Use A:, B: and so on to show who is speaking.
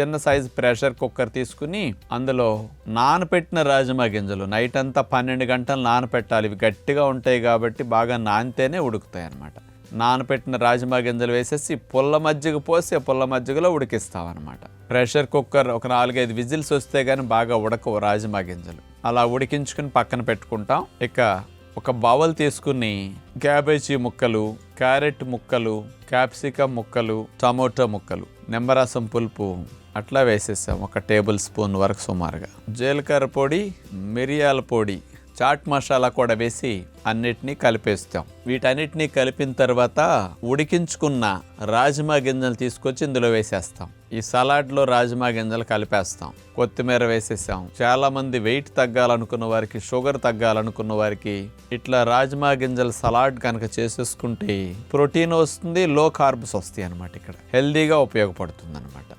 A: చిన్న size pressure cooker తీసుకుని అందులో నానపెట్టిన రాజమా గింజలు. నైట్ అంతా పన్నెండు గంటలు నానపెట్టాలి. ఇవి గట్టిగా ఉంటాయి కాబట్టి బాగా నానితేనే ఉడుకుతాయి అన్నమాట. నానపెట్టిన రాజమా గింజలు వేసేసి పుల్ల మజ్జిగ పోసి ఆ పుల్ల మజ్జిగలో ఉడికిస్తాం అనమాట ప్రెషర్ కుక్కర్ ఒక నాలుగైదు విజిల్స్ వస్తే కానీ బాగా ఉడకవు రాజమా గింజలు. అలా ఉడికించుకుని పక్కన పెట్టుకుంటాం. ఇక ఒక బౌల్ తీసుకుని క్యాబేజీ ముక్కలు క్యారెట్ ముక్కలు క్యాప్సికమ్ ముక్కలు టమోటా ముక్కలు నిమ్మరసం పులుపు అట్లా వేసేసాం. ఒక టేబుల్ స్పూన్ వరకు సుమారుగా. జీలకర్ర పొడి మిరియాల పొడి చాట్ మసాలా కూడా వేసి అన్నిటినీ కలిపేస్తాం. వీటన్నిటినీ కలిపిన తర్వాత ఉడికించుకున్న రాజ్మా గింజలు తీసుకొచ్చి ఇందులో వేసేస్తాం. ఈ సలాడ్లో రాజ్మా గింజలు కలిపేస్తాం. కొత్తిమీర వేసేసాం. చాలా మంది వెయిట్ తగ్గాలనుకున్న వారికి షుగర్ తగ్గాలనుకున్న వారికి ఇట్లా రాజ్మా గింజల సలాడ్ కనుక చేసేసుకుంటే ప్రోటీన్ వస్తుంది లో కార్బ్స్ వస్తాయి అనమాట ఇక్కడ. హెల్దీగా ఉపయోగపడుతుంది అనమాట